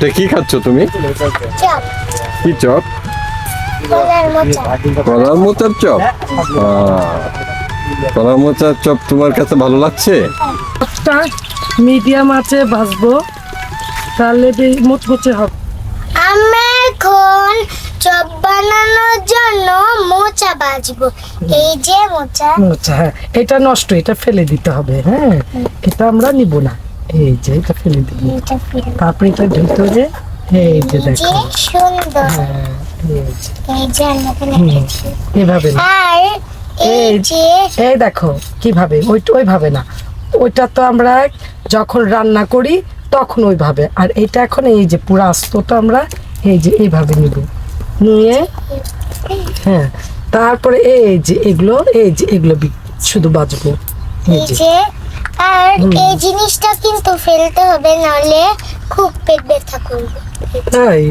এটা কি খাচ্ছ তুমি? চপ। কি চপ? কলার মোচার চপ? কলার মোচার চপ তোমার কাছে ভালো লাগছে? মিডিয়াম আছে ভাজবো। তাহলে বেশ মুচমুচে হবে। আমরা এখন চপ বানানোর জন্য মোচা বাজবো এই যে মোচা। আচ্ছা হ্যাঁ। এটা নষ্ট এটা ফেলে দিতে হবে হ্যাঁ। এটা আমরা নিব না। এই যে এটা ফেলে ফিরে তারপরে এটা ভিতরে এই যে যে দেখো। সুন্দর। হ্যাঁ, এই যে, এই যে। আর এই যে দেখো কীভাবে? ওই ওইভাবে না। ওইটা তো আমরা যখন রান্না করি তখন ওইভাবে। আর এটা এখন এই যে পুরো আস্তটা আমরা এই যে এইভাবে নিব। নিয়ে হ্যাঁ তারপরে এই যে এগুলো এই যে এগুলো শুধু বাজবো। এই যে। যে আর এই জিনিসটা কিন্তু ফেলতে হবে নাহলে খুব পেট ব্যথা করবে। তাই?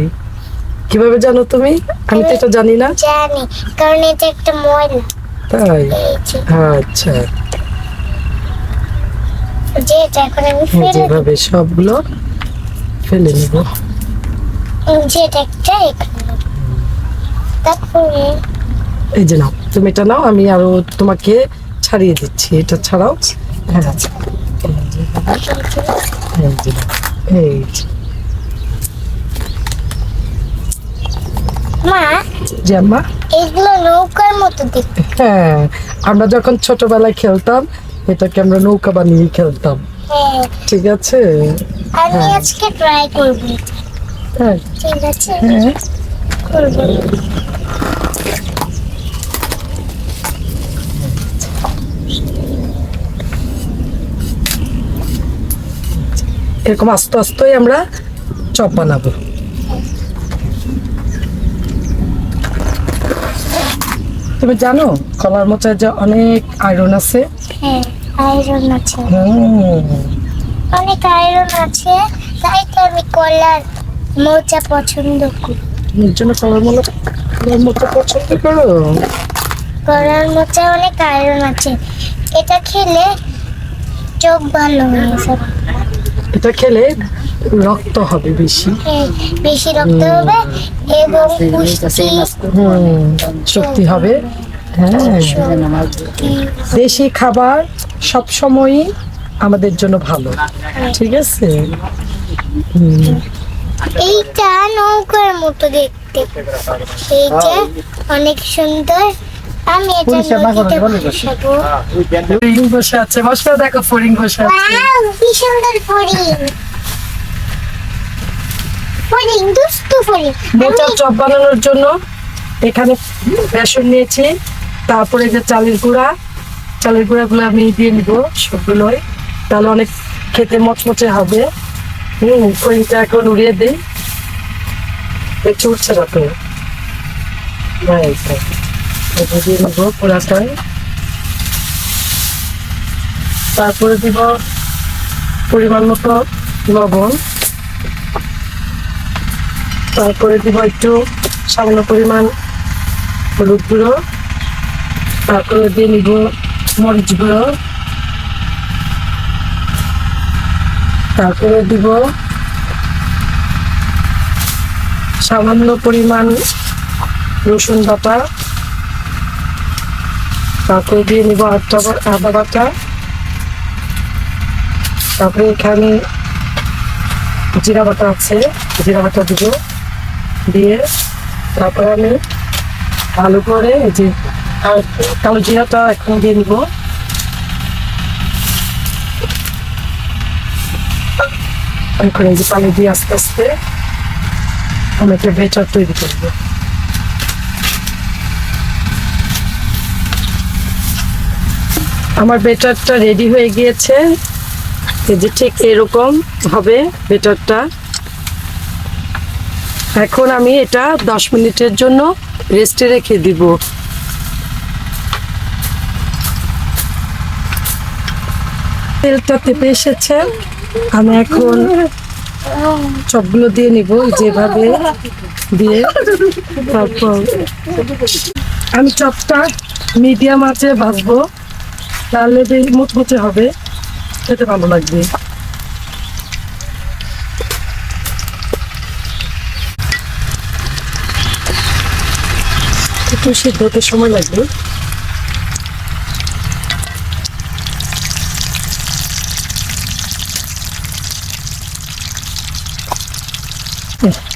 কীভাবে জানো তুমি? আমি তো এটা জানি না। জানি কারণ এটা একটা ময়লা তাই? যে। আচ্ছা। যে এখন আমি ফেলে যেভাবে সবগুলো ফেলে নিব। দিই। যে একটা এখানে। তারপরে এই যে নাও তুমি এটা নাও আমি আরও তোমাকে ছাড়িয়ে দিচ্ছি। এটা ছাড়াও হ্যাঁ এই। মা এগুলো নৌকার মতো দেখতে হ্যাঁ আমরা যখন ছোটবেলায় খেলতাম এটাকে আমরা নৌকা বানিয়ে খেলতাম হ্যাঁ ঠিক আছে আমি আজকে ট্রাই করব। হ্যাঁ ঠিক আছে হ্যাঁ করব এরকম আস্তে আস্তেই আমরা চপ বানাবো। তুমি জানো কলার মোচায় যে অনেক আয়রন আছে? হ্যাঁ আয়রন আছে। অনেক আয়রন আছে তাই তো আমি কলার মোচা পছন্দ করি। এর জন্য কলার মোচা কলার মোচা পছন্দ করো? কলার মোচা অনেক আয়রন আছে। এটা খেলে চোখ ভালো হয়ে যাবে এটা খেলে রক্ত হবে বেশি। হ্যাঁ, বেশি রক্ত হবে এবং শক্তি হবে। হ্যাঁ। দেশি খাবার সব সময়ই আমাদের জন্য ভালো। ঠিক আছে? এইটা নৌকার মতো দেখতে। এইটা অনেক সুন্দর। বসে আছে বসে দেখো বসে আছে। কি সুন্দর দুষ্টু মোটা চপ বানানোর জন্য এখানে বেসন নিয়েছি তারপরে যে চালের গুঁড়া। চালের গুঁড়াগুলো আমি দিয়ে নিব সবগুলোই। তাহলে অনেক খেতে মচমচে হবে। হুম ফড়িংটা এখন উড়িয়ে দিই। উঠছে না তো। দিয়ে নিব তারপরে দিব পরিমাণ মতো লবণ। তারপরে দিব একটু সামান্য পরিমাণ হলুদ গুঁড়ো। তারপরে দিয়ে নিব মরিচ গুঁড়ো। তারপরে দিব সামান্য পরিমাণ রসুন বাটা। তারপরে দিয়ে নিব আটটা আদা বাটা তারপরে এখানে জিরা বাটা আছে, জিরা বাটা দিব দিয়ে তারপরে আমি ভালো করে যে কালো জিরাটা এখন দিয়ে নিব। এখন এই যে পানি দিয়ে আস্তে আস্তে আমি একটা বেটার তৈরি করব আমার বেটারটা রেডি হয়ে গিয়েছে। যে ঠিক এরকম হবে বেটারটা। এখন আমি এটা দশ মিনিটের জন্য রেস্টে রেখে দিব। তেলটা তেপে এসেছে। আমি এখন চপগুলো দিয়ে নিব যেভাবে দিয়ে তারপর আমি চপটা মিডিয়াম আছে ভাজবো। তাহলে বেশ মুচমুচে হবে, খেতে ভালো লাগবে। একটু সিদ্ধ হতে সময় লাগবে।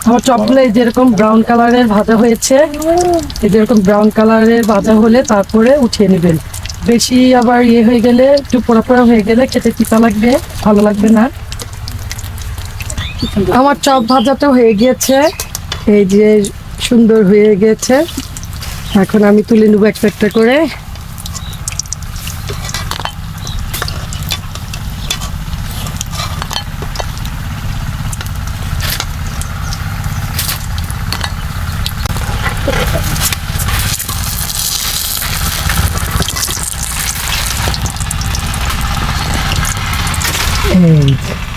আমার চপগুলো এই যেরকম ব্রাউন কালারের ভাজা হয়েছে, এই যেরকম ব্রাউন কালারের ভাজা হলে তারপরে উঠিয়ে নেবেন। বেশি আবার ইয়ে হয়ে গেলে, একটু পোড়া পোড়া হয়ে গেলে খেতে তিতা লাগবে, ভালো লাগবে না। আমার চপ ভাজাটা হয়ে গিয়েছে, এই যে সুন্দর হয়ে গেছে। এখন আমি তুলে নেব একটা একটা করে। এই যে।